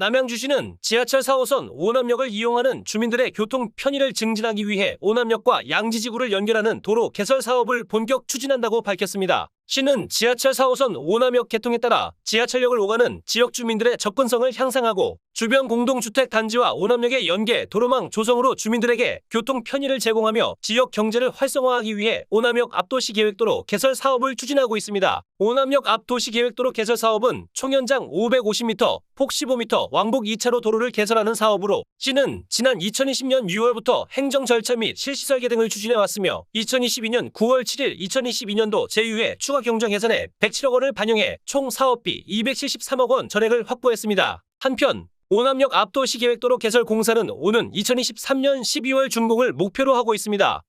남양주시는 지하철 4호선 오남역을 이용하는 주민들의 교통 편의를 증진하기 위해 오남역과 양지지구를 연결하는 도로 개설 사업을 본격 추진한다고 밝혔습니다. 시는 지하철 4호선 오남역 개통에 따라 지하철역을 오가는 지역 주민들의 접근성을 향상하고 주변 공동주택 단지와 오남역의 연계 도로망 조성으로 주민들에게 교통 편의를 제공하며 지역 경제를 활성화하기 위해 오남역 앞도시 계획도로 개설 사업을 추진하고 있습니다. 오남역 앞도시 계획도로 개설 사업은 총 연장 550m, 폭 15m, 왕복 2차로 도로를 개설하는 사업으로 시는 지난 2020년 6월부터 행정 절차 및 실시 설계 등을 추진해 왔으며 2022년 9월 7일 2022년도 제2회 추가 경정 예산에 107억 원을 반영해 총 사업비 273억 원 전액을 확보했습니다. 한편 오남역 앞도시 계획도로 개설 공사는 오는 2023년 12월 준공을 목표로 하고 있습니다.